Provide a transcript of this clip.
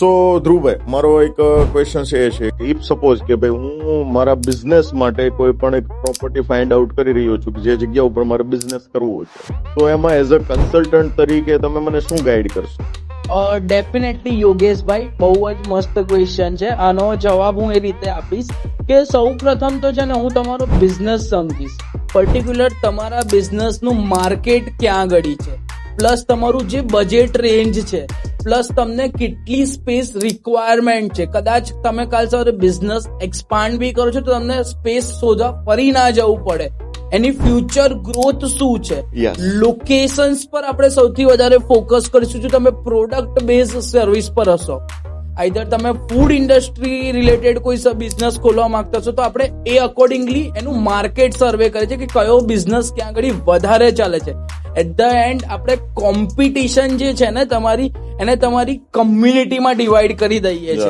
સો ધ્રુવભાઈ મારો એક ક્વેશ્ચન છે એ છે. ઇફ સપોઝ કે ભાઈ, હું મારા બિઝનેસ માટે કોઈ પણ એક પ્રોપર્ટી ફાઇન્ડ આઉટ કરી રહ્યો છું કે જે જગ્યા ઉપર મારે બિઝનેસ કરવો છે, તો એમાં એઝ અ કન્સલ્ટન્ટ તરીકે તમે મને શું ગાઈડ કરશો? ડેફિનેટલી યોગેશભાઈ, બહુ જ મસ્ત ક્વેશ્ચન છે. આનો જવાબ હું એ રીતે આપીશ કે સૌ પ્રથમ તો છે ને, હું તમારો બિઝનેસ સમજીશ. પર્ટિક્યુલર તમારા બિઝનેસનું માર્કેટ ક્યાં આગળ છે? પ્લસ તમારું જે બજેટ રેન્જ છે પ્લસ તમને કેટલી સ્પેસ રિક્વાયરમેન્ટ છે. કદાચ તમે કાલ સવારે બિઝનેસ એક્સપાન્ડ બી કરો છો તો તમને સ્પેસ શોધવા ફરી ના જવું પડે. એની ફ્યુચર ગ્રોથ શું છે? લોકેશન્સ પર આપણે સૌથી વધારે ફોકસ કરીશું જો તમે પ્રોડક્ટ બેઝ સર્વિસ પર હશો. આઈધર તમે ફૂડ ઇન્ડસ્ટ્રી રિલેટેડ કોઈ બિઝનેસ ખોલવા માંગતા છો તો આપણે એ અકોર્ડિંગલી એનું માર્કેટ સર્વે કરે છે કે કયો બિઝનેસ ક્યાં આગળ વધારે ચાલે છે. એટ ધ એન્ડ આપણે કોમ્પિટિશન જે છે ને તમારી એને તમારી કમ્યુનિટીમાં ડિવાઈડ કરી દઈએ છીએ.